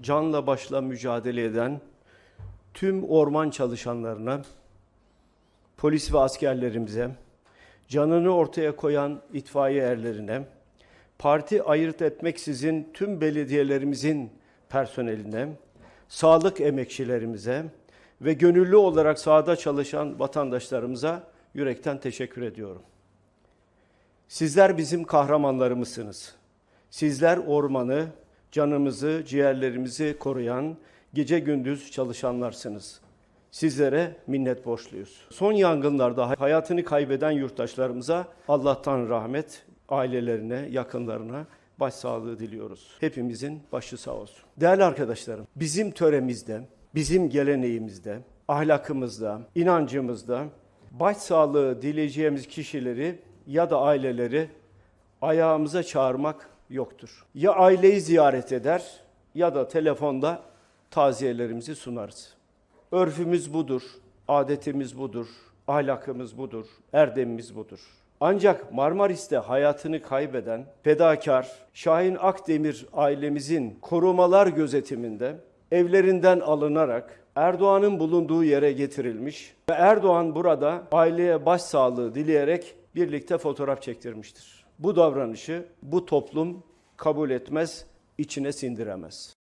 canla başla mücadele eden tüm orman çalışanlarına, polis ve askerlerimize, canını ortaya koyan itfaiye erlerine, parti ayırt etmeksizin tüm belediyelerimizin personeline, sağlık emekçilerimize ve gönüllü olarak sahada çalışan vatandaşlarımıza yürekten teşekkür ediyorum. Sizler bizim kahramanlarımızsınız. Sizler ormanı, canımızı, ciğerlerimizi koruyan, gece gündüz çalışanlarsınız. Sizlere minnet borçluyuz. Son yangınlarda hayatını kaybeden yurttaşlarımıza Allah'tan rahmet, ailelerine, yakınlarına başsağlığı diliyoruz. Hepimizin başı sağ olsun. Değerli arkadaşlarım, bizim töremizde, bizim geleneğimizde, ahlakımızda, inancımızda başsağlığı dileyeceğimiz kişileri ya da aileleri ayağımıza çağırmak yoktur. Ya aileyi ziyaret eder ya da telefonda taziyelerimizi sunarız. Örfümüz budur, adetimiz budur, ahlakımız budur, erdemimiz budur. Ancak Marmaris'te hayatını kaybeden fedakar Şahin Akdemir ailemizin korumalar gözetiminde evlerinden alınarak Erdoğan'ın bulunduğu yere getirilmiş ve Erdoğan burada aileye başsağlığı dileyerek birlikte fotoğraf çektirmiştir. Bu davranışı bu toplum kabul etmez, içine sindiremez.